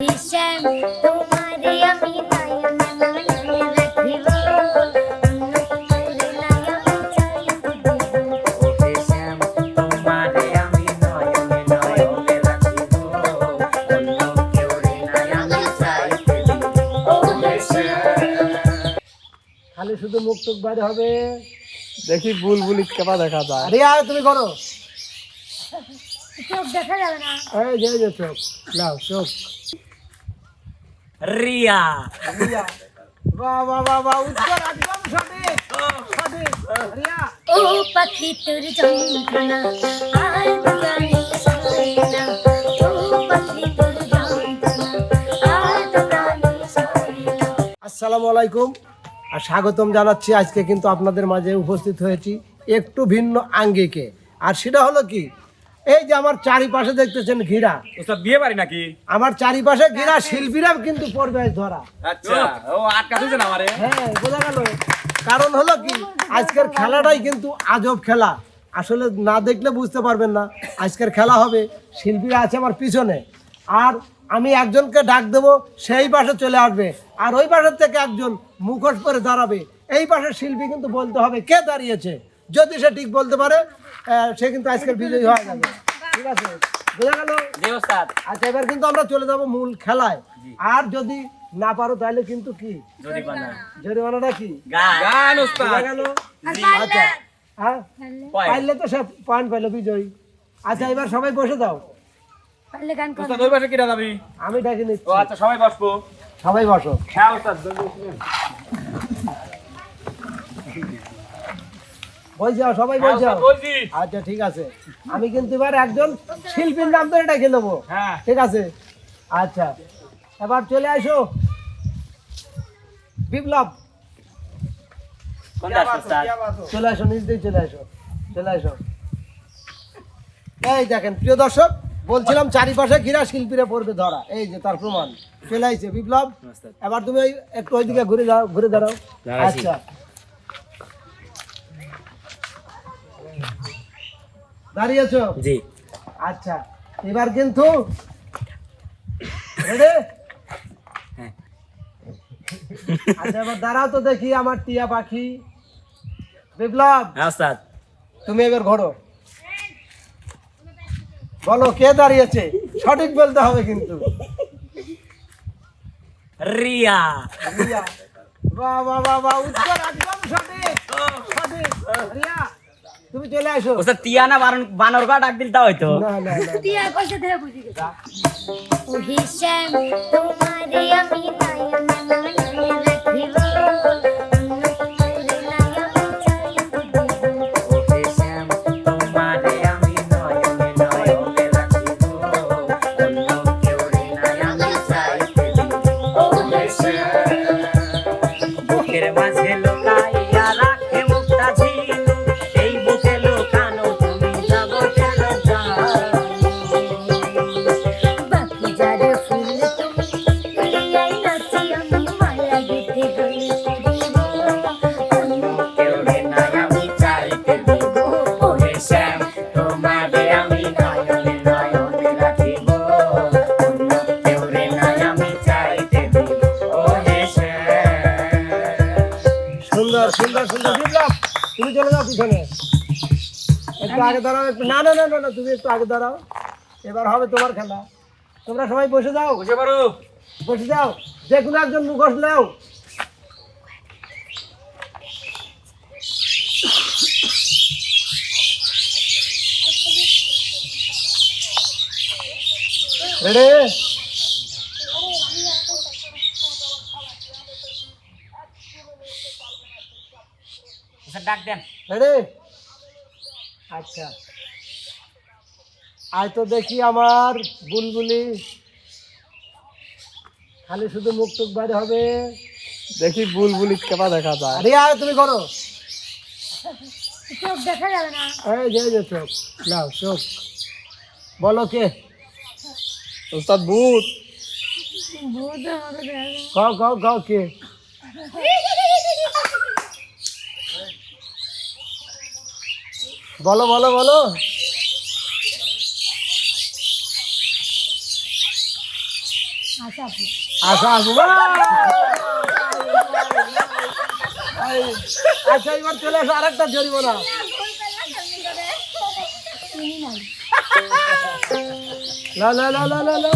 দিব ওহে শ্যাম খালি শুধু মুখ টুক বাইরে হবে। দেখি বুলবুলি কেবা দেখা যায়। আরে আর তুমি করো। চোখ দেখা যাবে না। এই যে চোখ। নাও চোখ। রিয়া। বাহ বাহ বাহ বাহ উত্তর একদম সঠিক সঠিক রিয়া। ও পাখি তোর যন্ত্রণা আর দোকানে সরে না। ও পাখি তোর যন্ত্রণা আর দোকানে সরে না। আসসালামু আলাইকুম আর স্বাগতম জানাচ্ছি। আজকে কিন্তু আপনাদের মাঝে উপস্থিত হয়েছি একটু ভিন্ন আঙ্গিকে। আর সেটা হলো কি এই যে আমার চারিপাশে দেখতেছেন ঘিরা। বিয়ে বাড়ি নাকি? আমার চারিপাশে ঘিরা শিল্পীরা কিন্তু পড়বে ধরা। আচ্ছা ও আটকা আমারে। হ্যাঁ বোঝা গেল। কারণ হলো কি আজকের খেলাটাই কিন্তু আজব খেলা। আসলে না দেখলে বুঝতে পারবেন না আজকের খেলা হবে। শিল্পীরা আছে আমার পিছনে। আর আমি একজনকে ডাক দেবো সেই পাশে চলে আসবে। আর ওই পাশের থেকে একজন মুখোশ পরে দাঁড়াবে। এই পাশের শিল্পী কিন্তু বলতে হবে কে দাঁড়িয়েছে? যদি সে ঠিক বলতে পারে সে কিন্তু আজকের বিজয়ী হয়ে যাবে। ঠিক আছে? বোঝা গেল? আচ্ছা এবার কিন্তু আমরা চলে যাব মূল খেলায়। আর যদি না পারো তাহলে কিন্তু কি? যদি জরিমানাটা কি? গান। গান ওস্তাদ। বোঝা গেল? আচ্ছা। হ্যাঁ? পাইলে? তো সে পয়েন্ট পাইলো বিজয়ী। আচ্ছা এবার সবাই বসে দাও। আমি ডাকি নিচ্ছি। আচ্ছা সবাই বসবো। সবাই বসো। হ্যাঁ সবাই হ্যাঁ, আচ্ছা ঠিক আছে। আমি কিন্তু এবার একজন শিল্পীর নাম ধরে ডেকে নেব। হ্যাঁ। ঠিক আছে? আচ্ছা এবার চলে আসো। বিপ্লব। চলে আসো নিজ দিয়ে চলে আসো। চলে আসো। এই দেখেন প্রিয় দর্শক বলছিলাম চারিপাশে ঘিরা শিল্পীরা পড়বে ধরা। এই যে তার প্রমাণ। চলে আসছে বিপ্লব। এবার তুমি একটু ওইদিকে ঘুরে যাও ঘুরে দাঁড়াও। আচ্ছা। দাঁড়িয়েছো জি। আচ্ছা এবার কিন্তু হ্যাঁ। আচ্ছা এবার দাঁড়াও তো দেখি আমার টিয়া পাখি। বিপ্লব হ্যাঁ তুমি এবার ঘোরো। বলো কে দাঁড়িয়েছে? সঠিক বলতে হবে কিন্তু। রিয়া। রিয়া। বাহ বাহ বাহ বাহ উত্তর একদম সঠিক। সঠিক। রিয়া তুমি চলে আসো। ওসব টিয়া না বারণ বানর গা ডাক দিল তা হয়তো। না না টিয়া কইছে ধরে বুঝি গেছে। ও হিসাম তোমারে আমি নয়ন একটু আগে দাঁড়াও একটু। না না না না না তুমি একটু আগে দাঁড়াও। এবার হবে তোমার খেলা। তোমরা সবাই বসে যাও। বুঝে পারো বসে যাও। যে কোনো একজন মুখোশ নাও। রেডি ডাক দেন। রেডি আচ্ছা। আজ তো দেখি আমার বুলবুলি। খালি শুধু মুখ টুক বাইরে হবে। দেখি বুলবুলি কেবা দেখা যায়। আরে আর তুমি করো। চোখ দেখা যাবে না। এই যে যে চোখ। নাও চোখ। বলো কে? ওস্তাদ ভূত। ভূত আমাকে দেখা কও কও কও কে? বলো বলো বলো। আশা আসব! আচ্ছা এবার চলে আসো আরেকটা জরিমানা। লা লা লা লা লা।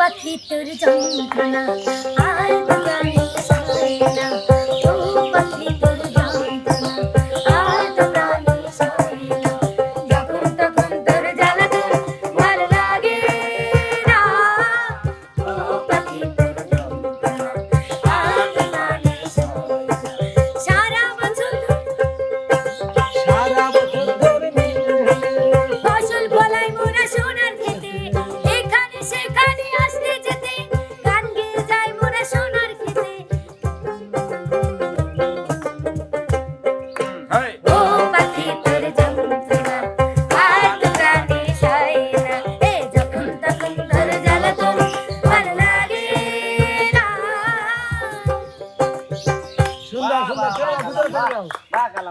পাখি তোর যন্ত্রণা আর বাঙালি না।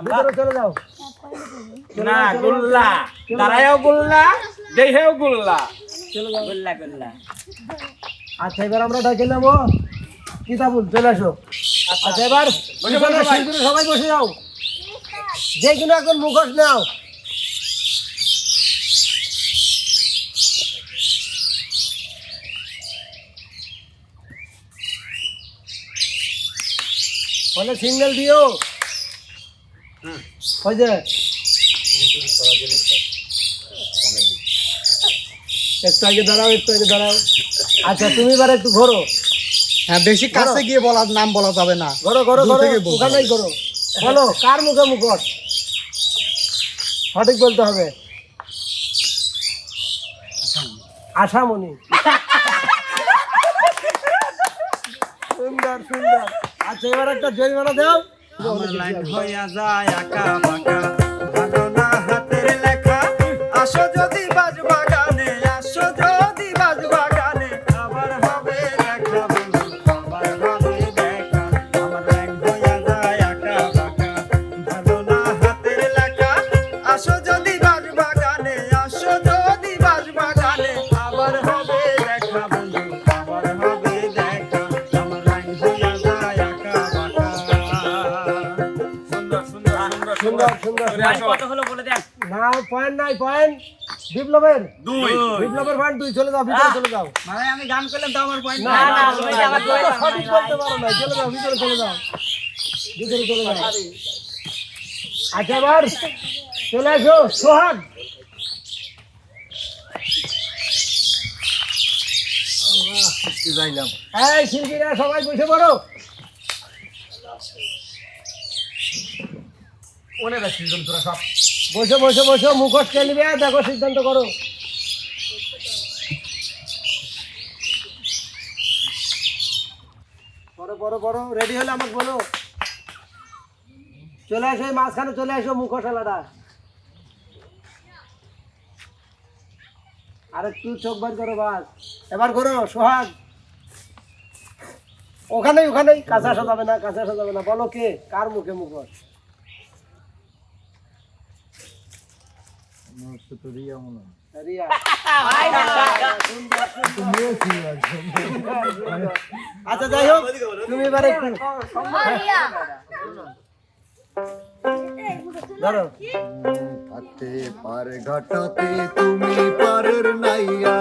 ভিতরে চলে যাও। না গুল্লা। দাঁড়ায়ও গুল্লা দেহেও গুল্লা। চলে যাও। গুল্লা গুল্লা। আচ্ছা এবার আমরা ডাকে নেব। কিতাবুল চলে আসো। আচ্ছা। এবার পড়ো পিছনে সবাই। বসে যাও। যে কিনা এখন মুখোশ নাও। ফলে সিগন্যাল দিও। ওই যে একটু আগে দাঁড়াও একটু আগে দাঁড়াও। আচ্ছা তুমি এবার একটু ঘোরো। হ্যাঁ বেশি কাছে গিয়ে বলার নাম বলা যাবে না। দূর করো থেকে ওখানেই করো বলো কার মুখে মুখট সঠিক বলতে হবে। আশামণি। সুন্দর সুন্দর। আচ্ছা এবার একটা জরিমানা দাও। আমার লাইন হইয়া যায় আঁকা বাঁকা বিপ্লবের? দুই। বিপ্লবের পয়েন্ট দুই চলে যাও ভিতরে চলে যাও। মানে আমি গান করলাম তো আমার পয়েন্ট না না তুমি তো সঠিক বলতে পারো না চলে যাও ভিতরে চলে যাও। ভিতরে চলে যাও। আচ্ছা এবার চলে আসো সোহাগ। এই শিল্পীরা সবাই বসে পড়ো। বসে বসে বসে মুখোশ নিবে, দেখো, সিদ্ধান্ত করো। পড়ো পড়ো পড়ো রেডি হলে আমাকে বলো। চলে আসো এই মাঝখানে, চলে আসো মুখোশ আলাদা আর একটু চোখ বার করো বাস। এবার করো, সোহাগ। ওখানেই ওখানেই, কাছে আসা যাবে না, কাছে আসা যাবে না। বলো কে? কার মুখে মুখোশ রিয়া আচ্ছা যাই হোক তুমি এবারে ধরো পার তুমি পারের নাইয়া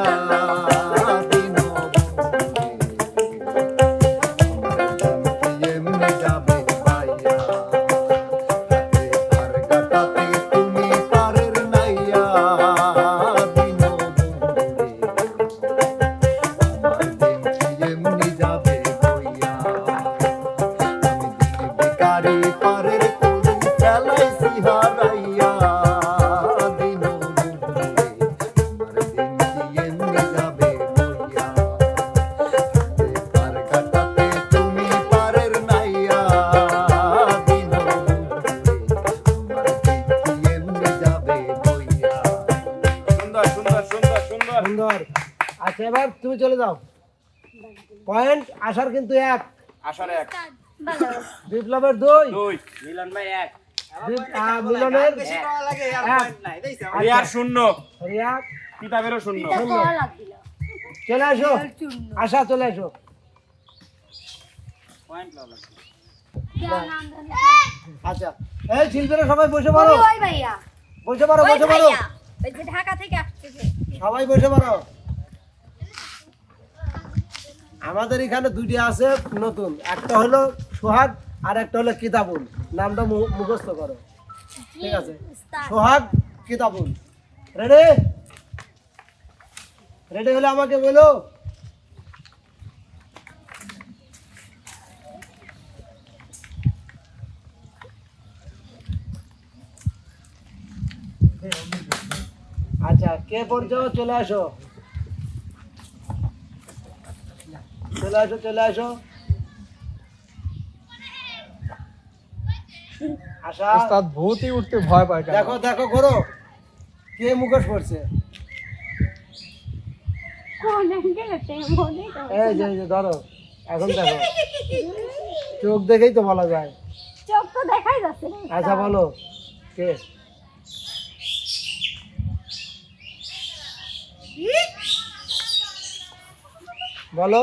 পয়েন্ট আসার কিন্তু এক। আসার এক। বিপ্লবের দুই। দুই। মিলন ভাই এক। মিলনের রিয়ার শূন্য। রিয়া কিতাবেরও শূন্য। চলে আসো। আশা চলে আসো। আচ্ছা। এই শিল্পীরা সবাই বসে পড়ো। বসে পড়ো বসে পড়ো। ঢাকা থেকে আসছে সবাই বসে পড়ো। আমাদের এখানে দুটি আছে নতুন। একটা হলো সোহাগ আর একটা হলো কিতাবুল। নামটা মুখস্থ করো। ঠিক আছে? সোহাগ, কিতাবুল। রেডি রেডি হলে আমাকে বলো। আচ্ছা কে পড়ছো চলে আসো? চলে আসো চলে আসো। আশা উস্তাদ ভূতই উঠতে ভয় পায় দেখো দেখো করো। কে মুখোশ পড়ছে কোন অ্যাঙ্গেলেতে করো। এই যে যে ধরো এখন দেখো। চোখ দেখেই তো বলা যায়। চোখ তো দেখাই যাচ্ছে আচ্ছা বলো কে? বলো।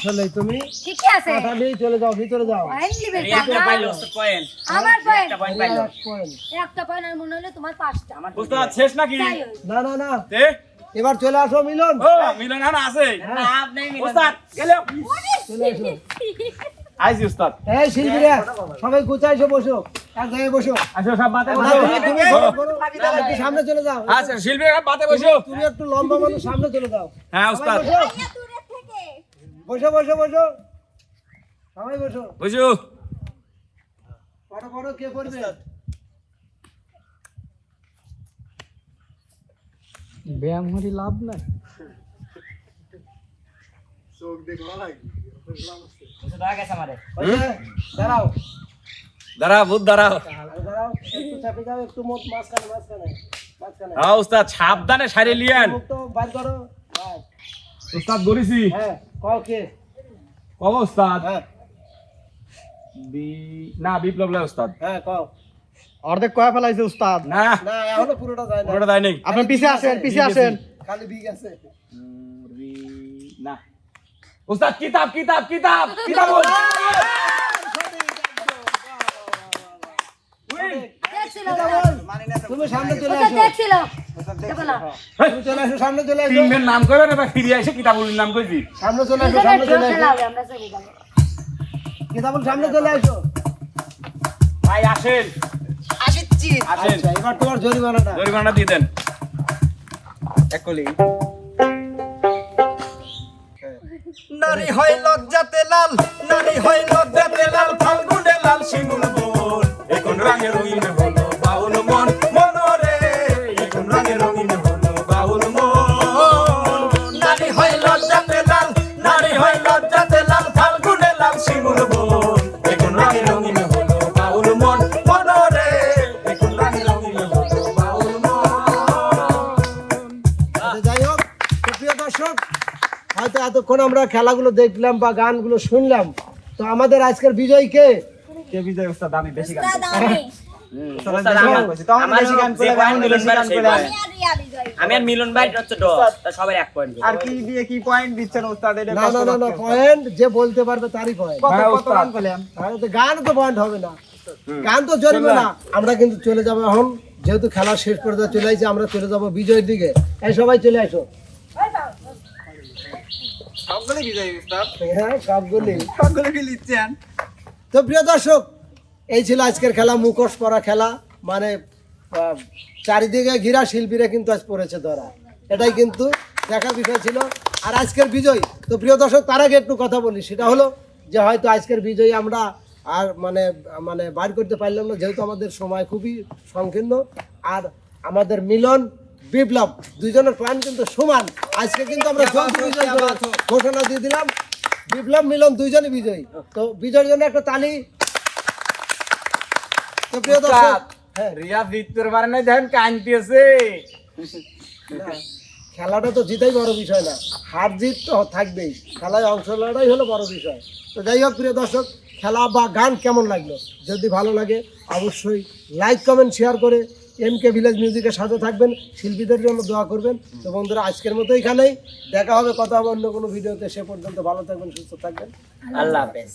আসলে তুমি ঠিকই আছে। কথা নিয়ে চলে যাও ভিতরে যাও। পাইলো পয়েন্ট আমার পয়েন্ট একটা পয়েন্ট পাইলো। একটা পয়েন্ট আর মনে হলো তোমার পাঁচটা। আমার উস্তাদ শেষ নাকি? না না না। তে? এবার চলে আসো মিলন। ও মিলন হানা আছে। না আপনি উস্তাদ গেলাম চলে আসো। উস্তাদ এই শিল্পীরা সবাই বসো? এক জায়গায় বসো। আসো সব বাতে বসো। তুমি-। একটু সামনে চলে যাও। আচ্ছা শিল্পী বাতে বসো। তুমি একটু লম্বা মানুষ সামনে চলে যাও। হ্যাঁ উস্তাদ বসো ভাইয়া দূরে থেকে বসো বসো বসো। সবাই বসো। বড় কে পড়বে? ব্যায়াম হরি লাভ নাই দাঁড়াও। দাঁড়া ভূত দাঁড়াও। দাঁড়াও একটু মাঝখানে মাঝখানে মাঝখানে। হ্যাঁ উস্তাদ সাবধানে সারে লিয়ান মুখ তো বার করো। উস্তাদ বলিছি। হ্যাঁ কও কে? কব উস্তাদ হ্যাঁ। বি- না বিপ্লব লাই উস্তাদ হ্যাঁ কও। অর্ধেক কয়া ফেলাইছে উস্তাদ না। না এখনও পুরোটা যায় না ওটা তাই নেই। আপনি পিছে আসেন পিছে আসেন। খালি বি- না। উস্তাদ কিতাব কিতাব কিতাব কিতাব বল। তুমি সামনে চলে আসো দেখছিল দেখো না তুমি চলে আসো সামনে চলে আসো। তিনজনের নাম করে না ফিরে আসে কিতাবুলির নাম কইছি সামনে চলে আসো সামনে চলে আসো। হবে আমরা চলে যাব। কিতাবুল সামনে চলে আসো। ভাই আসেন। আসেন। আচ্ছা এবার তোমার জরিমানাটা। জরিমানা দিয়ে দেন। নারী হয় লজ্জাতে লাল নারী হয় লজ্জাতে লাল ফাল্গুনে লাল শিমুল আমরা খেলাগুলো দেখলাম বা গানগুলো শুনলাম তো আমাদের আজকের বিজয় কে? কে বিজয়? উস্তাদ আমি বেশি গান আমি। আর মিলন ভাই হচ্ছে সবাই এক পয়েন্ট আর কি দিয়ে কি পয়েন্ট দিচ্ছেন উস্তাদ এটা না না না না পয়েন্ট যে বলতে পারবে তারই পয়েন্ট কত হ্যাঁ, গান তো পয়েন্ট হবে না। গান তো জরিবে না। আমরা কিন্তু চলে যাব এখন। যেহেতু খেলা শেষ পর্যায়ে চলে আসছে আমরা চলে যাব বিজয়ের দিকে। এই সবাই চলে আসো। সবগুলো বিজয়ী উস্তাদ হ্যাঁ সবগুলি সবগুলো কি লিখছেন তো প্রিয় দর্শক এই ছিল আজকের খেলা মুখোশ পরা খেলা। মানে চারিদিকে ঘিরা শিল্পীরা কিন্তু আজ পড়েছে ধরা। এটাই কিন্তু দেখার বিষয় ছিল। আর আজকের বিজয় তো প্রিয় দর্শক তার আগে একটু কথা বলি। সেটা হলো যে হয়তো আজকের বিজয়ী আমরা আর মানে মানে বার করতে পারলাম না যেহেতু আমাদের সময় খুবই সংকীর্ণ। আর আমাদের মিলন বিপ্লব দুইজনের প্ল্যান কিন্তু সমান। আজকে কিন্তু আমরা ঘোষণা দিয়ে দিলাম। বিপ্লব মিলন দুইজনই বিজয়ী। তো বিজয়ের জন্য একটা তালি। তো প্রিয় দর্শক হ্যাঁ। রিয়া ভিতর পারে না দেখেন খেলাটা তো জিতাই বড় বিষয় না। হার জিত তো থাকবেই। খেলায় অংশ নেওয়াটাই হলো বড় বিষয়। তো যাই হোক প্রিয় দর্শক খেলা বা গান কেমন লাগল? যদি ভালো লাগে অবশ্যই লাইক কমেন্ট শেয়ার করে এম কে ভিলেজ মিউজিকের সাথে থাকবেন, শিল্পীদের জন্য দোয়া করবেন। তো বন্ধুরা, আজকের মতো এখানেই। দেখা হবে কথা হবে অন্য কোনো ভিডিওতে। সে পর্যন্ত ভালো থাকবেন, সুস্থ থাকবেন। আল্লাহ হাফেজ।